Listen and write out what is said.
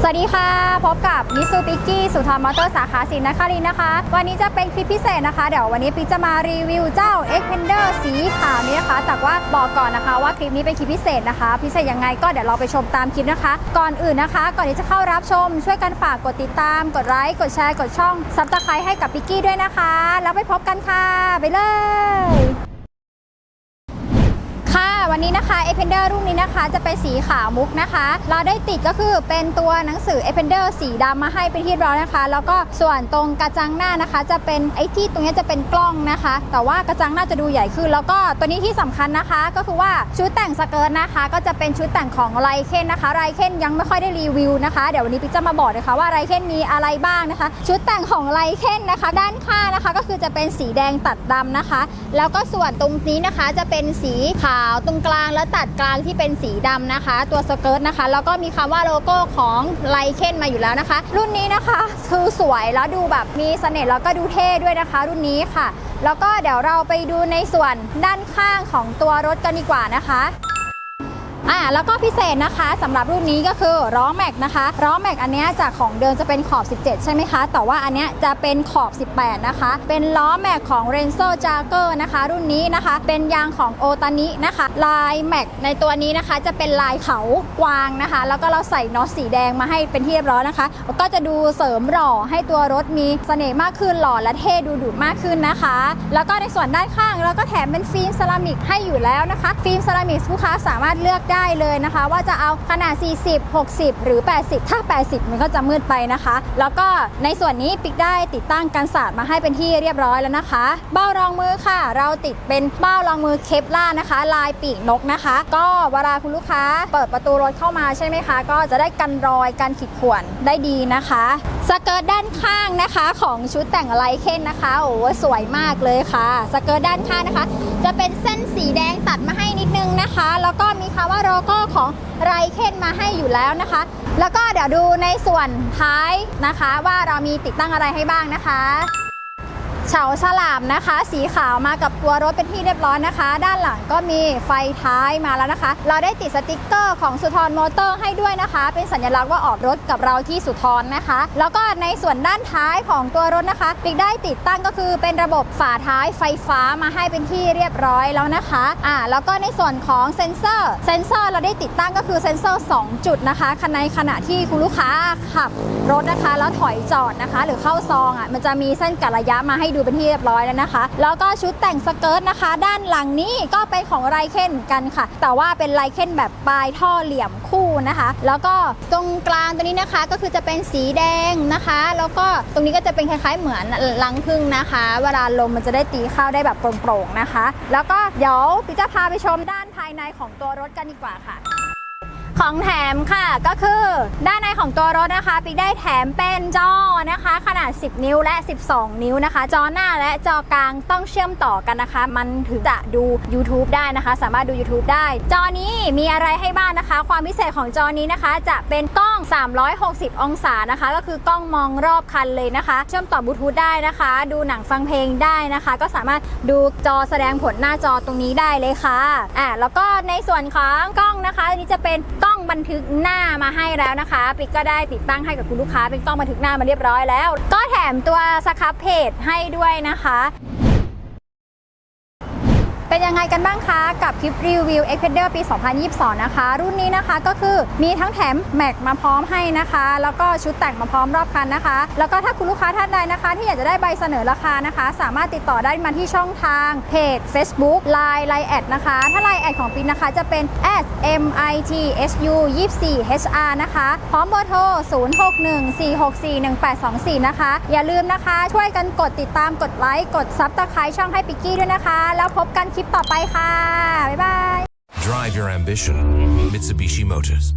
สวัสดีค่ะ พบกับมิซูปิกกี้สุธรมอเตอร์สาขาสินนครินนะคะ วันนี้จะเป็นคลิปพิเศษนะคะ เดี๋ยววันนี้ปิ๊กจะมารีวิวเจ้า x p e n d e r สีขาวนี้นะคะ แต่ว่าบอกก่อนนะคะว่าคลิปนี้เป็นคลิปพิเศษนะคะ พิเศษยังไงก็เดี๋ยวเราไปชมตามคลิปนะคะ ก่อนอื่นนะคะ ก่อนที่จะเข้ารับชม ช่วยกันฝากกดติดตาม กดไลค์กดแชร์กดช่องซับสไครต์ให้กับปิกกี้ด้วยนะคะ แล้วไปพบกันค่ะ ไปเลย นี้นะคะ e p e n d e r รุ่นนี้นะคะ จะเป็นสีขาวมุกนะคะ เราได้ติดก็คือเป็นตัวหนังสือ e p e n d e r สีดำมาให้เป็นที่ร้อยนะคะ แล้วก็ส่วนตรงกระจังหน้านะคะ จะเป็นไอ้ที่ตรงนี้จะเป็นกล้องนะคะ แต่ว่ากระจังหน้าจะดูใหญ่ขึ้น แล้วก็ตัวนี้ที่สำคัญนะคะ ก็คือว่าชุดแต่งสเกิร์ตนะคะ ก็จะเป็นชุดแต่งของไรเคนนะคะไรเคนยังไม่ค่อยได้รีวิวนะคะเดี๋ยววันนี้ปิ๊กจะมาบอกนะคะว่าไรเคนมีอะไรบ้างนะคะ ชุดแต่งของไรเคนนะคะ ด้านข้างนะคะก็คือจะเป็นสีแดงตัดดำนะคะ แล้วก็ส่วนตรงนี้นะคะจะเป็นสีขาวตรงกลางางและตัดกลางที่เป็นสีดำนะคะ ตัวสเกิร์ตนะคะ แล้วก็มีคำว่าโลโก้ของไลเคนมาอยู่แล้วนะคะ รุ่นนี้นะคะคือสวยแล้วดูแบบมีเสน่ห์แล้วก็ดูเท่ด้วยนะคะ รุ่นนี้ค่ะ แล้วก็เดี๋ยวเราไปดูในส่วนด้านข้างของตัวรถกันดีกว่านะคะ อ่าแล้วก็พิเศษนะคะสำหรับรุ่นนี้ก็คือล้อแม็กนะคะล้อแม็กอันนี้จากของเดิมจะเป็นขอบ 17 ใช่ไหมคะ แต่ว่าอันนี้จะเป็นขอบ 18 นะคะ เป็นล้อแม็กของ r e n z o j a g e r นะคะ รุ่นนี้นะคะ เป็นยางของโอตานินะคะ ลายแม็กในตัวนี้นะคะ จะเป็นลายเขากวางนะคะ แล้วก็เราใส่น็อตสีแดงมาให้เป็นที่เรียบร้อยนะคะ ก็จะดูเสริมหล่อให้ตัวรถมีเสน่ห์มากขึ้นหล่อและเท่ดูดุมากขึ้นนะคะ แล้วก็ในส่วนด้านข้างเราก็แถมเป็นฟิล์มเซรามิกให้อยู่แล้วนะคะ ฟิล์มเซรามิกลูกค้าสามารถเลือกได้เลยนะคะ ว่าจะเอาขนาด 40 60 หรือ 80 ถ้า 80 มันก็จะมืดไปนะคะ แล้วก็ในส่วนนี้ปิกได้ติดตั้งกันศาสตร์มาให้เป็นที่เรียบร้อยแล้วนะคะ เบ้ารองมือค่ะ เราติดเป็นเบ้ารองมือเคปล่านะคะ ลายปีกนกนะคะ ก็เวลาคุณลูกค้าเปิดประตูรถเข้ามาใช่ไหมคะ ก็จะได้กันรอยกันขีดข่วนได้ดีนะคะสเกิร์ตด้านข้างนะคะของชุดแต่งไลเคนนะคะโอ้โหสวยมากเลยค่ะสเกิร์ตด้านข้างนะคะ จะเป็นเส้นสีแดงตัดมาให้นิดนึงนะคะ แล้วก็มีคำว่าโลโก้ของไรเคนมาให้อยู่แล้วนะคะ แล้วก็เดี๋ยวดูในส่วนท้ายนะคะ ว่าเรามีติดตั้งอะไรให้บ้างนะคะ เฉาฉลามนะคะ สีขาวมากับตัวรถเป็นที่เรียบร้อยนะคะ ด้านหลังก็มีไฟท้ายมาแล้วนะคะ เราได้ติดสติกเกอร์ของสุทรมอเตอร์ให้ด้วยนะคะ เป็นสัญลักษณ์ว่าออกรถกับเราที่สุทรนะคะ แล้วก็ในส่วนด้านท้ายของตัวรถนะคะปิกได้ติดตั้งก็คือเป็นระบบฝาท้ายไฟฟ้ามาให้เป็นที่เรียบร้อยแล้วนะคะอ่าแล้วก็ในส่วนของเซ็นเซอร์เซ็นเซอร์เราได้ติดตั้งก็คือเซ็นเซอร์ 2 จุดนะคะในขณะที่คุณลูกค้าขับรถนะคะ แล้วถอยจอดนะคะ หรือเข้าซองอะมันจะมีเส้นกัดระยะมาให้ดูเป็นที่เรียบร้อยแล้วนะคะ แล้วก็ชุดแต่งสเกิร์ตนะคะ ด้านหลังนี้ก็เป็นของไรเคนกันค่ะ แต่ว่าเป็นไรเคนแบบปลายท่อเหลี่ยมคู่นะคะ แล้วก็ตรงกลางตัวนี้นะคะก็คือจะเป็นสีแดงนะคะ แล้วก็ตรงนี้ก็จะเป็นคล้ายๆเหมือนลังพึ่งนะคะ เวลาลมมันจะได้ตีเข้าได้แบบโปร่งๆนะคะ แล้วก็เดี๋ยวพี่จะพาไปชมด้านภายในของตัวรถกันดีกว่าค่ะ ของแถมค่ะก็คือด้านในของตัวรถนะคะปิ๊กได้แถมเป็นจอนะคะ ขนาด 10 นิ้วและ 12 นิ้วนะคะ จอหน้าและจอกลางต้องเชื่อมต่อกันนะคะ มันถึงจะดู YouTube ได้นะคะ สามารถดู YouTube ได้ จอนี้มีอะไรให้บ้างนะคะ ความพิเศษของจอนี้นะคะ จะเป็นกล้อง 360 องศานะคะ ก็คือกล้องมองรอบคันเลยนะคะ เชื่อมต่อบลูทูธได้นะคะ ดูหนังฟังเพลงได้นะคะ ก็สามารถดูจอแสดงผลหน้าจอตรงนี้ได้เลยค่ะอ่าแล้วก็ในส่วนของกล้องนะคะอันนี้จะเป็นกล้อง้องบันทึกหน้ามาให้แล้วนะคะ ปิ๊กก็ได้ติดตั้งให้กับคุณลูกค้าเป็นกล้องบันทึกหน้ามาเรียบร้อยแล้ว ก็แถมตัวสครับเพจให้ด้วยนะคะ ยังไงกันบ้างคะกับคลิปรีวิว e x p e d e r ปี 2022 นะคะ รุ่นนี้นะคะก็คือมีทั้งแถมแม็กมาพร้อมให้นะคะ แล้วก็ชุดแต่งมาพร้อมรอบคันนะคะ แล้วก็ถ้าคุณลูกค้าท่านใดนะคะ ที่อยากจะได้ใบเสนอราคานะคะ สามารถติดต่อได้มาที่ช่องทางเพจ Facebook Line Line แอดนะคะ ถ้า Line แอดของปินนะคะจะเป็น @mitsu 24 hr นะคะ พร้อมเบอร์โทร 0614641824 นะคะ อย่าลืมนะคะช่วยกันกดติดตามกดไลค์กดซับสไครต์ช่องให้ปิกกี้ด้วยนะคะ แล้วพบกันคลิปต่อไปค่ะ บ๊ายบาย Drive your ambition. Mitsubishi Motors.